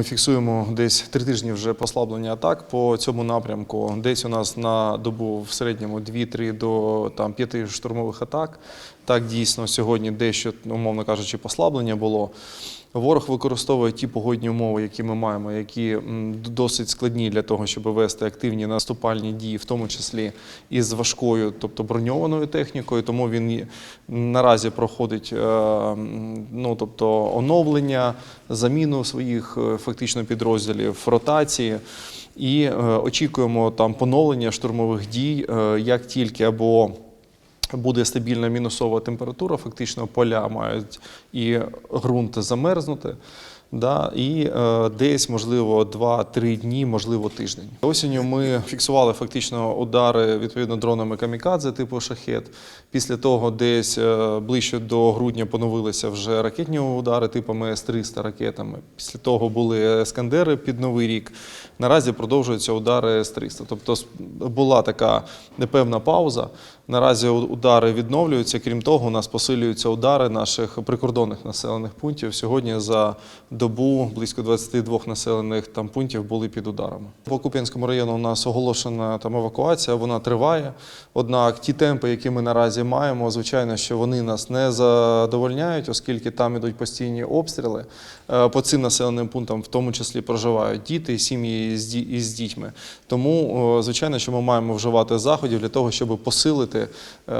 ми фіксуємо десь три тижні вже послаблення атак по цьому напрямку. Десь у нас на добу в середньому 2-3 до там 5 штурмових атак. Так дійсно сьогодні дещо, умовно кажучи, послаблення було. Ворог використовує ті погодні умови, які ми маємо, які досить складні для того, щоб вести активні наступальні дії, в тому числі із важкою, тобто броньованою технікою. Тому він наразі проходить е, ну, тобто оновлення, заміну своїх е, фактично підрозділів, ротації. І е, очікуємо там поновлення штурмових дій, як тільки або буде стабільна мінусова температура, фактично поля мають і ґрунт замерзнути. Да, і е, десь, можливо, 2-3 дні, можливо, тиждень. Осінню ми фіксували фактично удари відповідно дронами камікадзе типу шахет. Після того, десь е, ближче до грудня поновилися вже ракетні удари типами С-300 ракетами. Після того були Ескандери під Новий рік. Наразі продовжуються удари С-300. Тобто була така непевна пауза. Наразі удари відновлюються. Крім того, у нас посилюються удари наших прикордонних населених пунктів. Сьогодні за добу близько 22 населених там пунктів були під ударами. По Куп'янському району у нас оголошена там евакуація, вона триває. Однак ті темпи, які ми наразі маємо, звичайно, що вони нас не задовольняють, оскільки там ідуть постійні обстріли. Е, По цим населеним пунктам, в тому числі, проживають діти і сім'ї із дітьми. Тому, звичайно, що ми маємо вживати заходів для того, щоб посилити е,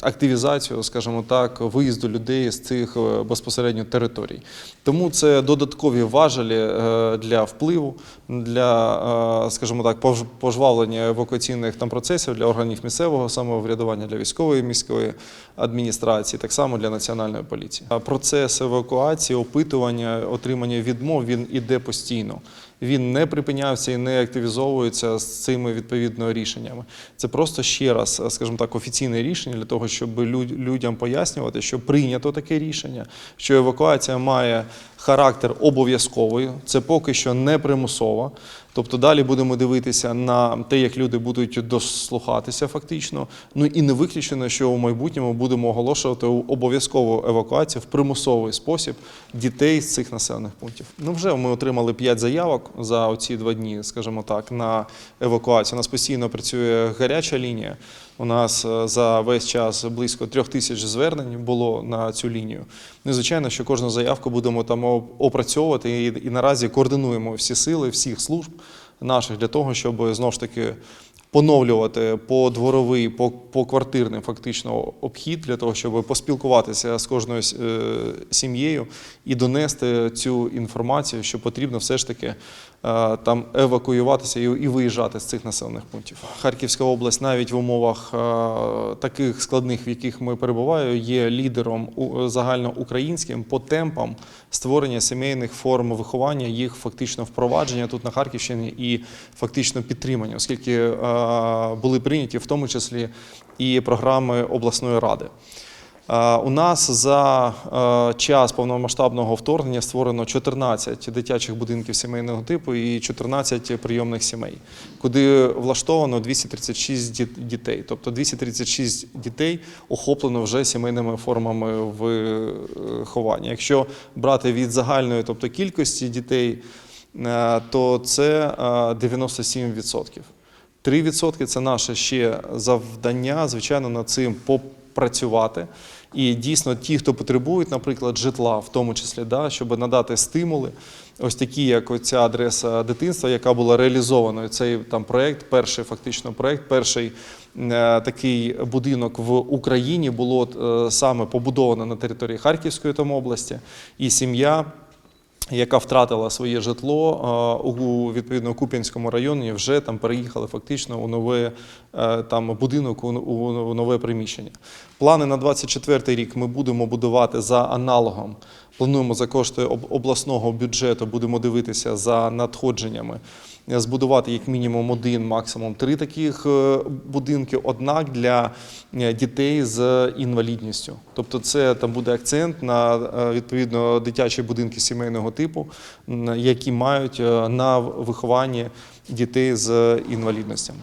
активізацію, скажімо так, виїзду людей з цих е, безпосередньо територій. Тому це додаткові важелі е, для впливу, для, скажімо так, пожвавлення евакуаційних там процесів для органів місцевого самоврядування, для військової міської адміністрації, так само для національної поліції. Процес евакуації, опитування, отримання відмов він іде постійно. Він не припинявся і не активізовується з цими відповідно рішеннями. Це просто ще скажімо так, офіційне рішення для того, щоб лю- людям пояснювати, що прийнято таке рішення, що евакуація має характер обов'язковий, це поки що не примусова. Тобто далі будемо дивитися на те, як люди будуть дослухатися фактично. Ну і не виключено, що у майбутньому будемо оголошувати обов'язкову евакуацію в примусовий спосіб дітей з цих населених пунктів. Ну вже ми отримали 5 заявок за оці два дні, скажімо так, на евакуацію. У нас постійно працює гаряча лінія. У нас е, за весь час близько трьох тисяч звернень було на цю лінію. Ну, звичайно, що кожну заявку будемо там опрацьовувати і, і наразі координуємо всі сили всіх служб наших для того, щоб знову ж таки поновлювати по дворовий, по, по квартирний фактично обхід для того, щоб поспілкуватися з кожною е, сім'єю і донести цю інформацію, що потрібно все ж таки там евакуюватися і, виїжджати з цих населених пунктів. Харківська область навіть в умовах е, таких складних, в яких ми перебуваємо, є лідером загальноукраїнським по темпам створення сімейних форм виховання, їх фактично впровадження тут на Харківщині і фактично підтримання, оскільки е, були прийняті в тому числі і програми обласної ради. Е, У нас за е, час повномасштабного вторгнення створено 14 дитячих будинків сімейного типу і 14 прийомних сімей, куди влаштовано 236 діт- дітей. Тобто 236 дітей охоплено вже сімейними формами виховання. Якщо брати від загальної, тобто кількості дітей, е, то це е, 97%. 3% це наше ще завдання, звичайно, над цим попрацювати. І дійсно, ті, хто потребують, наприклад, житла, в тому числі, да, щоб надати стимули, ось такі, як оця адреса дитинства, яка була реалізованою. Цей там проект, перший фактично проект, перший е, такий будинок в Україні було е, саме побудовано на території Харківської там області, і сім'я яка втратила своє житло е, у відповідно Куп'янському районі, вже там переїхали фактично у нове е, там будинок, у, нове приміщення. Плани на 24 рік ми будемо будувати за аналогом. Плануємо за кошти об- обласного бюджету, будемо дивитися за надходженнями, е, збудувати як мінімум один, максимум три таких е, будинки. Однак для е, дітей з інвалідністю. Тобто, це там буде акцент на відповідно дитячі будинки сімейного типу, які мають на вихованні дітей з інвалідностями.